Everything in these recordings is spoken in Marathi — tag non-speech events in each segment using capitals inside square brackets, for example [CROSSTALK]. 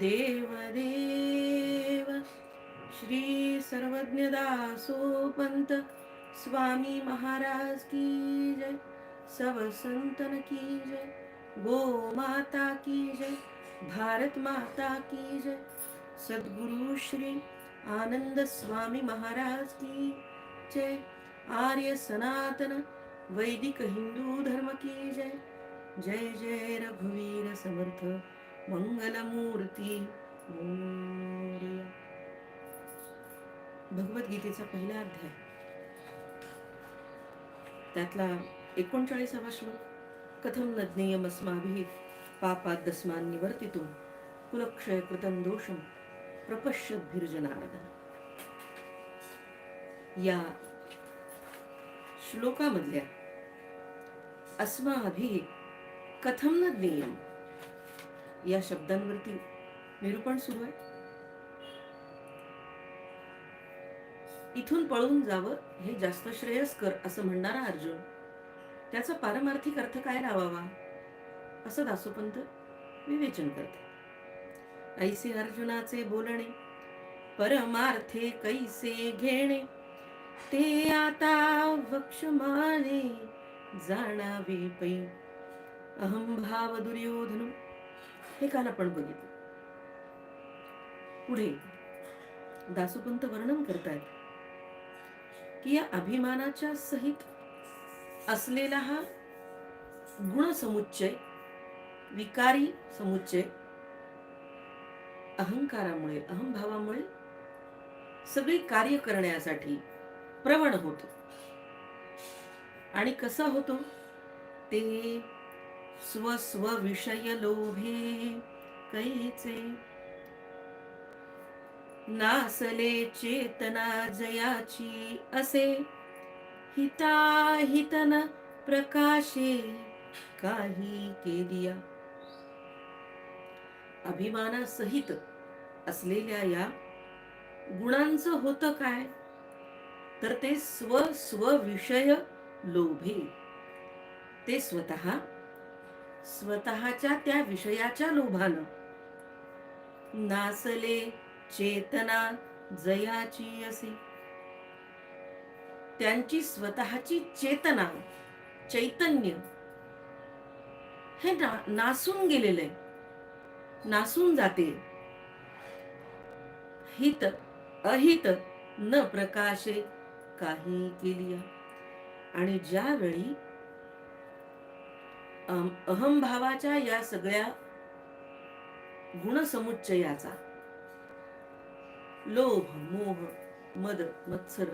देवदेव श्री सर्वज्ञ पंत स्वामी महाराज की जय सब संतन की जय गो माता की जय भारत माता की जय सद्गुरु श्री आनंद स्वामी महाराज की जय आर्य सनातन वैदिक हिंदू धर्म की जय जय जय रघुवीर समर्थ। मंगलमूर्ती. भगवद्गीतेचा पहिला अध्याय. त्यातला एकोणचाळीसावा श्लोक. कथम न पापात दस्मान निवर्तितुं कुलक्षय कृतं दोषं प्रपश्यद्भिर्जनार्दन या श्लोकामधल्या अस्माभिः कथम न ज्ञेयम या शब्दांवरती निरूपण सुरू आहे. इथून पळून जावं हे जास्त श्रेयस्कर असं म्हणणारा अर्जुन. त्याचा पारमार्थिक अर्थ काय लावावा असं दासोपंत विवेचन करते. ऐसे अर्जुनाचे बोलणे परमार्थे कैसे घेणे ते आता वक्षमाने जाणावे पै. अहम भाव दुर्योधनु हे काल आपण बघितलं. पुढे दासोपंत वर्णन करतायत की या अभिमानाच्या सहित असलेला हा गुणसमुच्चय विकारी समुच्चय अहंकारामुळे अहंभावामुळे सगळी कार्य करण्यासाठी प्रवण होतो. आणि कसा होतो? ते स्व विषय लोभे कैचे। नासले चेतना जयाची असे। हिताहितन प्रकाशे काही केलिया अभिमानासहित असलेल्या या गुणांचं होतं काय? तर ते स्व स्वविषय लोभे ते स्वतः स्वतःच्या त्या विषयाच्या लोभानं. नासले चेतना जयाची असे. त्यांची स्वतःची चेतना चैतन्य हे ना, नासून गेलेले नासून जाते. हित अहित न प्रकाशे काही केली आणि ज्यावेळी अहमभावाच्या या सगळ्या गुणसमुच्चयाचा लोभ मोह मद मत्सर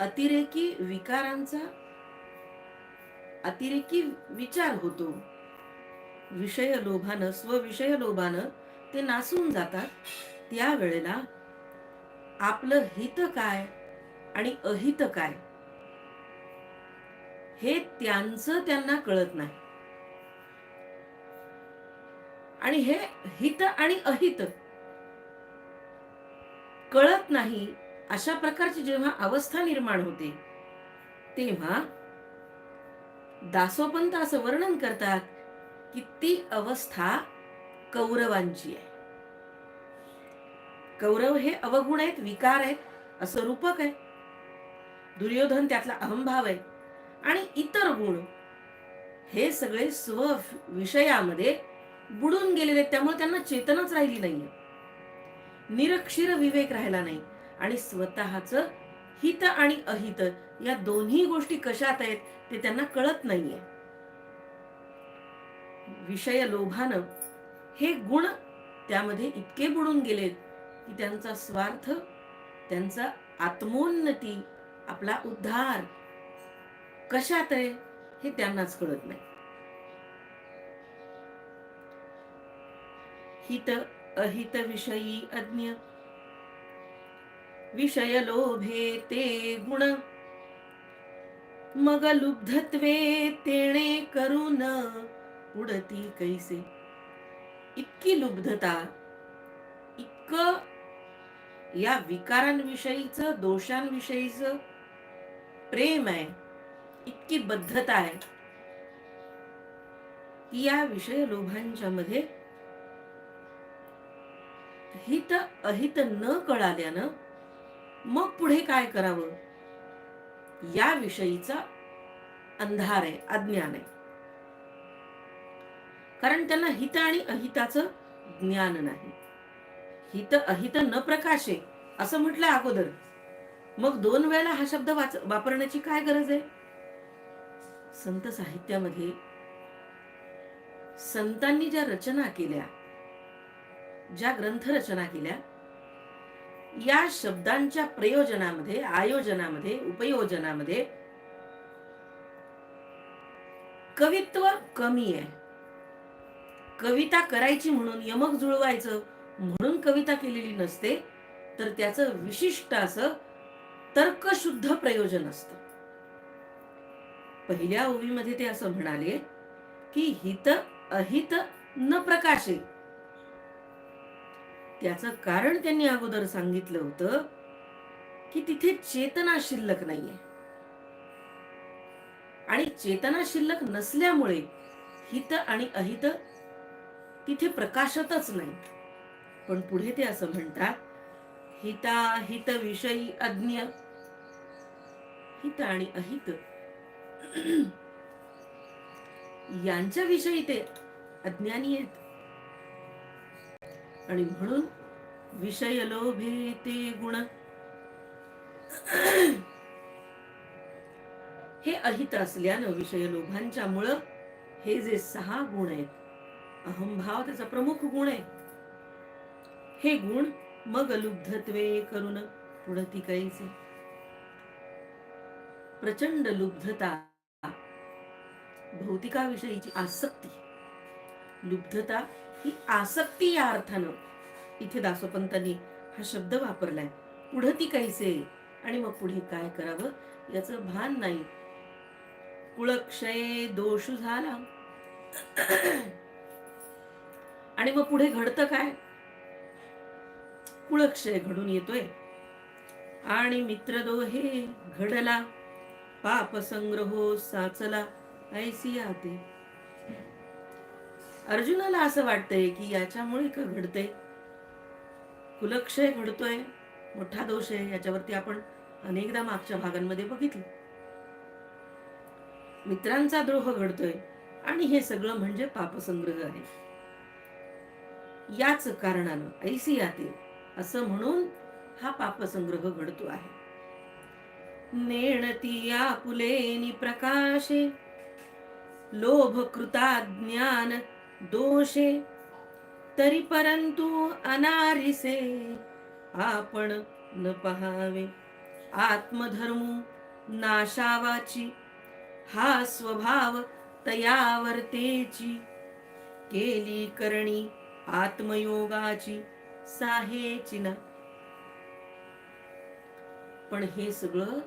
अतिरेकी विकारांचा अतिरेकी विचार होतो. विषय लोभानं स्वविषय लोभानं ते नासून जातात. त्यावेळेला आपलं हित काय आणि अहित काय? हे त्यांचं त्यांना कळत नाही. आणि हे हित आणि अहित कळत नाही अशा प्रकारची जेव्हा अवस्था निर्माण होते तेव्हा दासोपंत असं वर्णन करतात की ती अवस्था कौरवांची आहे. कौरव हे अवगुण आहेत विकार आहेत असं रूपक आहे. दुर्योधन त्यातला अहंभाव आहे. आणि इतर गुण. हे सगळे स्व विषयामध्ये बुडून गेलेले त्यामुळे त्यांना चेतनच राहिली नाहीये. निरक्षीर विवेक राहिला नाही. आणि स्वतःच हित आणि अहित या दोन्ही गोष्टी कशात आहेत ते त्यांना कळत नाहीये. विषय लोभानं हे गुण त्यामध्ये इतके बुडून गेलेत की त्यांचा स्वार्थ त्यांचा आत्मोन्नती आपला उद्धार कशात आहे हे त्यांनाच कळत नाही. हित अहित विषयी अज्ञ. विषय लोभे ते गुण. मग लुब्धत्वे तेणे करून उडती कैसे? इतकी लुब्धता इतकं या विकारांविषयीचं दोषांविषयीचं प्रेम आहे. इतकी बद्धता आहे. की या विषय लोभांच्या मध्ये हित अहित न कळाल्यानं मग पुढे काय करावं? या विषयीचा अंधार आहे अज्ञान आहे. कारण त्यांना हित आणि अहिताचं ज्ञान नाही. हित अहित न प्रकाशे असं म्हटलं अगोदर. मग दोन वेळेला हा शब्द वाच वापरण्याची काय गरज आहे? संत साहित्यामध्ये. संतांनी ज्या रचना केल्या ज्या ग्रंथ रचना केल्या या शब्दांच्या प्रयोजनामध्ये आयोजनामध्ये उपयोजनामध्ये कवित्व कमी आहे. कविता करायची म्हणून यमक जुळवायचं म्हणून कविता केलेली नसते तर त्याचं विशिष्ट असं तर्कशुद्ध प्रयोजन असतं. पहिल्या ओवीमध्ये ते असं म्हणाले की हित अहित न प्रकाशे. त्याचं कारण त्यांनी अगोदर सांगितलं होतं की तिथे चेतना शिल्लक नाहीये. आणि चेतना शिल्लक नसल्यामुळे हित आणि अहित तिथे प्रकाशतच नाही. पण पुढे ते असं म्हणतात हिता हित विषयी अज्ञ. हित आणि अहित [CLEARS THROAT] यांच्याविषयी ते अज्ञानी आहेत. आणि म्हणून विषय लोभे ते गुण. [CLEARS THROAT] हे अहित असल्यानं विषय लोभांच्या मुळे हे जे सहा गुण आहेत अहंभाव त्याचा प्रमुख गुण आहे. हे गुण मग लुब्धत्वे करून पुढती कैसे? प्रचंड लुब्धता भौतिकाविषयीची आसक्ती. लुब्धता ही आसक्ती या अर्थानं. इथे दासोपंतांनी हा शब्द वापरलाय. पुढं ती कैसे आणि मग पुढे काय करावं? याचं भान नाही. कुळक्षय दोष झाला. आणि मग पुढे घडतं काय? कुळक्षय घडून येतोय. आणि मित्र दोहे घडला. पाप संग्रहो साचला. ऐसी होते अर्जुनाला असं वाटतंय की याच्यामुळे का घडतंय. कुलक्षय घडतोय मोठा दोष आहे याच्यावरती आपण अनेकदा मागच्या भागांमध्ये बघितलं. मित्रांचा द्रोह घडतोय आणि हे सगळं म्हणजे पापसंग्रह आहे. याच कारणानं ऐसी आते असं म्हणून हा पापसंग्रह घडतो आहे. नेणती पुलेनी प्रकाशे लोभ कृता ज्ञान दोषे. तरी परंतु अनारिसे आपण न पहावे. आत्मधर्मू नाशावाची हा स्वभाव तयावर्तेची. केली करणी आत्मयोगाची साहेची ना. पण हे सगळं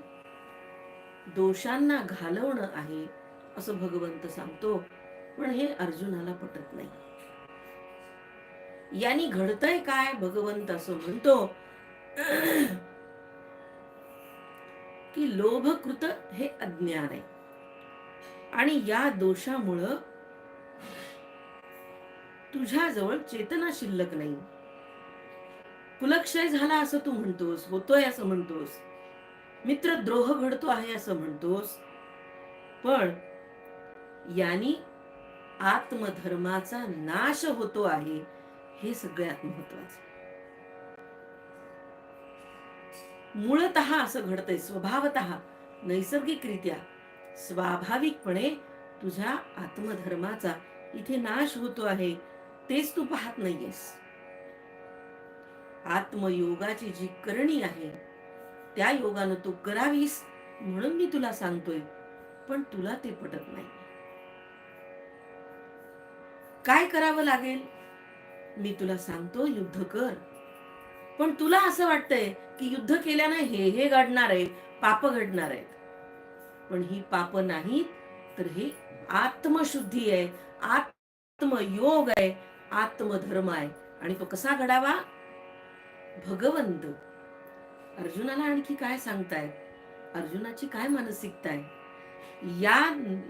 दोषांना घालवणं आहे. असं भगवंत सांगतो पण हे अर्जुनाला पटत नाही. यांनी घडतंय काय? भगवंत असं म्हणतो की लोभकृत हे अज्ञान आहे. आणि या दोषामुळं तुझ्याजवळ चेतना शिल्लक नाही. कुलक्षय झाला असं तू म्हणतोस होतोय असं म्हणतोस. मित्र द्रोह घडतो आहे असं म्हणतोस. पण यांनी आत्मधर्माचा नाश होतो आहे हे सगळ्यात महत्वाचं. मूळत असं घडतंय स्वभावत नैसर्गिकरित्या. स्वाभाविकपणे तुझ्या आत्मधर्माचा इथे नाश होतो आहे तेच तू पाहत नाहीयेस. आत्मयोगाची जी करणी आहे त्या योगानं तू करावीस म्हणून मी तुला सांगतोय पण तुला ते पटत नाही. काय करावं लागेल? मी तुला सांगतो युद्ध कर. पण तुला असं वाटतंय की युद्ध केल्यानं हे हे घडणार आहे पाप घडणार आहेत. पण ही पाप नाही तर हे आत्मशुद्धी आहे आत्मयोग आहे आत्मधर्म आहे. आणि तो कसा घडावा? भगवंत. अर्जुनाला आणखी काय सांगताय अर्जुनाची काय मानसिकता आहे? या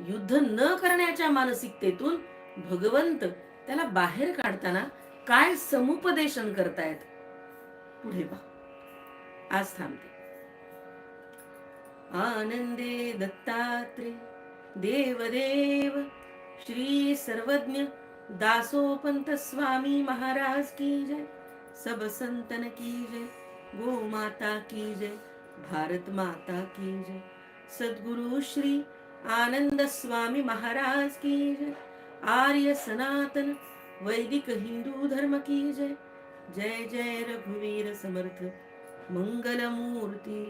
युद्ध न करण्याच्या मानसिकतेतून भगवंत त्याला बाहेर काढताना काय समुपदेशन करतायत? पुढे पहा. आज थांबते. आनंदे दत्तात्रे देवदेव श्री सर्वज्ञ दासोपंत स्वामी महाराज की जय. सब संतन की जय गो माता की जय भारत माता की जय. सद्गुरु श्री आनंद स्वामी महाराज की जय. आर्य सनातन वैदिक हिंदू धर्म की जय। जय जय रघुवीर समर्थ मंगल मूर्ती